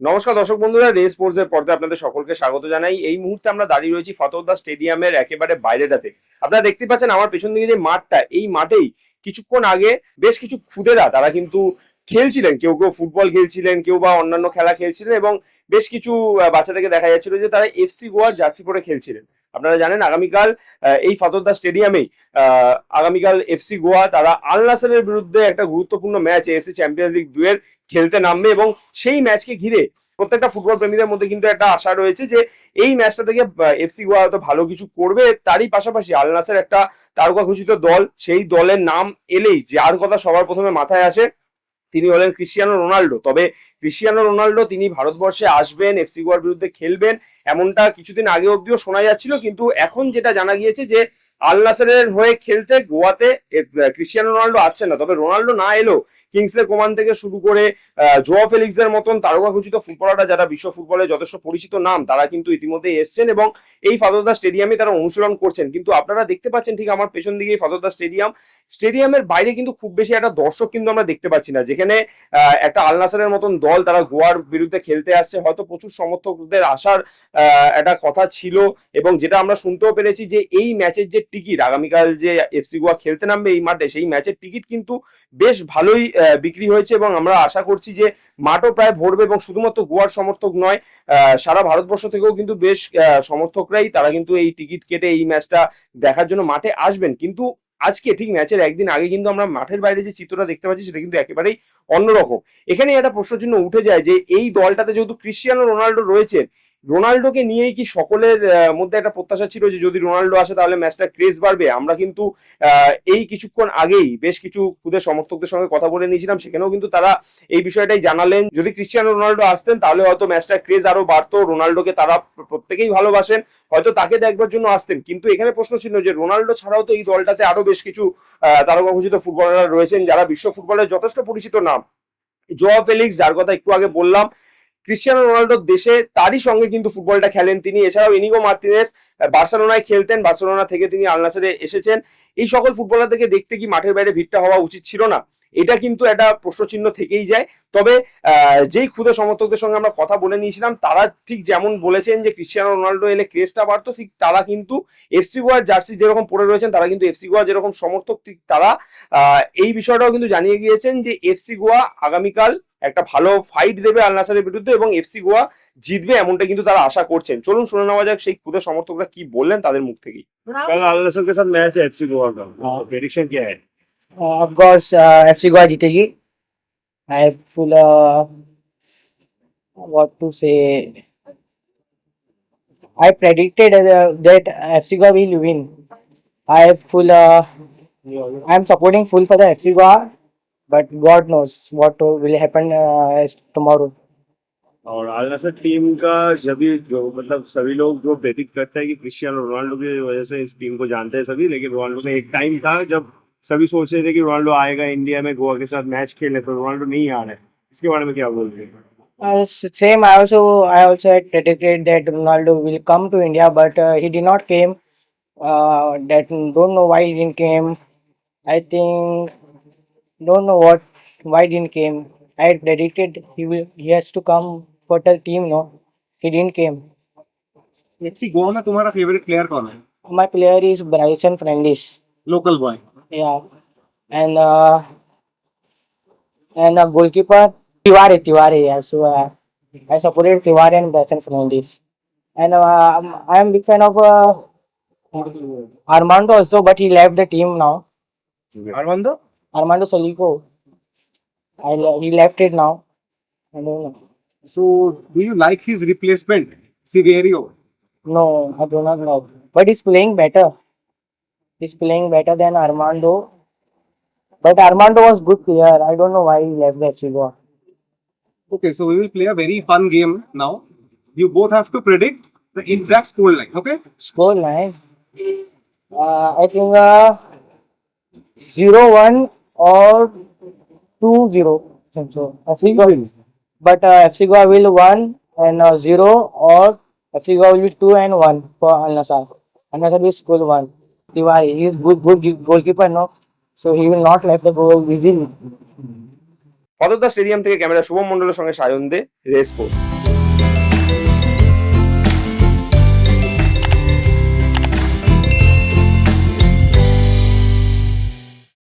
নমস্কার দর্শক বন্ধুরা রেস স্পোর্টস এর পর্দায় আপনাদের সকলকে স্বাগত জানাই। এই মুহূর্তে আমরা দাঁড়িয়ে রয়েছি ফতোদা স্টেডিয়ামের একেবারে বাইরেটাতে আপনারা দেখতে পাচ্ছেন আমার পেছন দিকে যে মাঠটা, এই মাঠেই কিছুক্ষণ আগে বেশ কিছু খুদেরা তারা কিন্তু খেলছিলেন। কেউ কেউ ফুটবল খেলছিলেন, কেউ বা অন্যান্য খেলা খেলছিলেন এবং বেশ কিছু বাচ্চাদেরকে দেখা যাচ্ছিল যে তারা এফসি গোয়ার জার্সি পরে খেলছিলেন। আপনারা জানেন আগামীকাল এই ফতোরদা স্টেডিয়ামেই আগামীকাল এফসি গোয়া তারা আল নাসেরের বিরুদ্ধে একটা গুরুত্বপূর্ণ ম্যাচ এফসি চ্যাম্পিয়ন্স লিগ দুয়ের খেলতে নামবে এবং সেই ম্যাচকে ঘিরে প্রত্যেকটা ফুটবল প্রেমীদের মধ্যে কিন্তু একটা আশা রয়েছে যে এই ম্যাচটা থেকে এফসি গোয়া হয়তো ভালো কিছু করবে। তারই পাশাপাশি আল নাসের একটা তারকা ঘোষিত দল, সেই দলের নাম এলেই যার কথা সবার প্রথমে মাথায় আসে তিনি হলেন ক্রিশ্চিয়ানো রোনাল্ডো। তবে ক্রিশ্চিয়ানো রোনাল্ডো তিনি ভারতবর্ষে আসবেন এফসি গোয়ার বিরুদ্ধে খেলবেন, এমনটা কিছুদিন আগে অব্দিও শোনা যাচ্ছিল। কিন্তু এখন যেটা জানা গিয়েছে যে আল নাসারের হয়ে খেলতে গোয়াতে ক্রিশ্চিয়ানো রোনাল্ডো আসছে না। তবে রোনাল্ডো না এলেও কিংসলে কোমান থেকে শুরু করে জোয়া ফেলিক্সের মতন তারকা ঘোষিত ফুটবলাররা যারা বিশ্ব ফুটবলে যথেষ্ট পরিচিত নাম, তারা কিন্তু ইতিমধ্যে এসছেন এবং এই ফাদরদা স্টেডিয়ামে তারা অনুশীলন করছেন। কিন্তু আপনারা দেখতে পাচ্ছেন ঠিক আমার পেছন দিকে ফাদরদা স্টেডিয়াম। স্টেডিয়ামের বাইরে কিন্তু খুব বেশি একটা দর্শক কিন্তু আমরা দেখতে পাচ্ছি না। যেখানে একটা আলনাসারের মতন দল তারা গোয়ার বিরুদ্ধে খেলতে আসছে। হয়তো প্রচুর সমর্থকদের আসার একটা কথা ছিল এবং যেটা আমরা শুনতেও পেরেছি যে এই ম্যাচের যে টিকিট, আগামীকাল যে এফসি গোয়া খেলতে নামবে এই মাঠে, সেই ম্যাচের টিকিট কিন্তু বেশ ভালোই বিক্রি হয়েছে এবং আমরা আশা করছি যে মাঠও প্রায় ভরবে এবং শুধুমাত্র গোয়ার সমর্থক নয় সারা ভারতবর্ষ থেকেও কিন্তু বেশ সমর্থকরাই তারা কিন্তু এই টিকিট কেটে এই ম্যাচটা দেখার জন্য মাঠে আসবেন। কিন্তু আজকে ঠিক ম্যাচের একদিন আগে কিন্তু আমরা মাঠের বাইরে যে চিত্রটা দেখতে পাচ্ছি সেটা কিন্তু একেবারেই অন্যরকম। এখানে একটা প্রশ্নচিহ্ন উঠে যায় যে এই দলটাতে যেহেতু ক্রিশ্চিয়ানো রোনাল্ডো রয়েছে রোনাল্ডোকে নিয়েই কি সকলের মধ্যে একটা প্রত্যাশা ছিল যে যদি রোনাল্ডো আসে তাহলে ম্যাচটা ক্রেজ বাড়বে? আমরা কিন্তু এই কিছুক্ষণ আগেই বেশ কিছু খুদের সমর্থকদের সঙ্গে কথা বলে নিয়েছিলাম। সেখানেও কিন্তু তারা এই বিষয়টাই জানালেন যদি ক্রিশ্চিয়ানো রোনাল্ডো আসতেন তাহলে হয়তো ম্যাচটা ক্রেজ আরও বাড়তো রোনাল্ডোকে তারা প্রত্যেকেই ভালোবাসেন। হয়তো তাকে দেখবার জন্য আসতেন। কিন্তু এখানে প্রশ্ন ছিল যে রোনাল্ডো ছাড়াও তো এই দলটাতে আরও বেশ কিছু আহ, তারকা ঘোষিত ফুটবলাররা রয়েছেন যারা বিশ্ব ফুটবলের যথেষ্ট পরিচিত নাম। জোয়া ফেলিক্স যার কথা একটু আগে বললাম ক্রিশ্চিয়ানো রোনাল্ডো দেশে তারই সঙ্গে কিন্তু ফুটবলটা খেলেন তিনি। এছাড়াও ইনিগো মার্টিনেস বার্সেলোনায় খেলতেন। বার্সেলোনা থেকে তিনি আলনাসারে এসেছেন। এই সকল ফুটবলারদেরকে দেখতে কি মাঠের বাইরে ভিড়টা হওয়া উচিত ছিল না? এটা কিন্তু একটা প্রশ্নচিহ্ন থেকেই যায়। তবে যেই ক্ষুদে সমর্থকদের সঙ্গে আমরা কথা বলে নিয়েছিলাম, তারা ঠিক যেমন বলেছেন যে ক্রিশ্চিয়ানো রোনাল্ডো এলে ক্রেজটা বাড়তো, ঠিক তারা কিন্তু এফসি গোয়ার জার্সি যেরকম পরে রয়েছেন, তারা কিন্তু এফসি গোয়া যেরকম সমর্থক, ঠিক তারা এই বিষয়টাও কিন্তু জানিয়ে গিয়েছেন যে এফসি গোয়া আগামীকাল একটা ভালো ফাইট দেবে আল নাসারের বিরুদ্ধে এবং এফসি গোয়া জিতবে এমনটা কিন্তু তারা আশা করছেন চলুন শুনে নেওয়া যাক সেই ক্ষুদে সমর্থকরা কি বললেন তাদের মুখ থেকেই कल अल नसर के साथ मैच है एफसी गोवा का प्रेडिक्शन क्या है Uh, of course, uh, FC Goa जीतेगी. I have full. Uh, what to say? I predicted uh, that FC Goa will win. I have full. Uh, I am supporting full for the FC Goa, But God knows what will happen uh, tomorrow. और अल नसर team का सभी जो मतलब सभी लोग जो predict करते हैं कि क्रिस्टियानो रोनाल्डो की वजह से इस टीम को जानते हैं सभी लेकिन रोनाल्डो में एक टाइम था जब सभी सोच रहे थे कि रोनाल्डो आएगा इंडिया में गोवा के साथ मैच खेलने तो रोनाल्डो नहीं आ रहा है इसके बारे में क्या हैं Uh, same. I also. I also had predicted that Ronaldo will come to India, but uh, he did not came. Uh, that don't know why he didn't came. I think don't know what why didn't came. I had predicted he will. He has to come for the team. No, he didn't came. FC Goa में तुम्हारा favourite player कौन है My player is Bryson Fernandes. Local boy Yeah, and uh, and uh, goalkeeper Tiwari. Tiwari. Yeah. So uh, I supported Tiwari and Bryson Fernandes. And uh, I am big fan of uh, Armando also, but he left the team now. Armando Armando Solico. I he left it now. I don't know. So, do you like his replacement, Siverio? No, I do not know. But he's playing better. He's playing better than Armando. But Armando was good player. I don't know why he left the FC Goa. Okay, so we will play a very fun game now. You both have to predict the exact score line. okay? Score line. Uh, I think uh, 0 1 और two zero. So FC Goa will, but uh, FC Goa will one and uh, zero, or FC Goa will be two and one for Al Nassr. Al Nassr will score one. Tiwari, he is good, good goalkeeper now, so he will not let the goal easily. পদকদা stadium থেকে camera Shubham মন্ডলের সঙ্গে সায়ন দে racecourse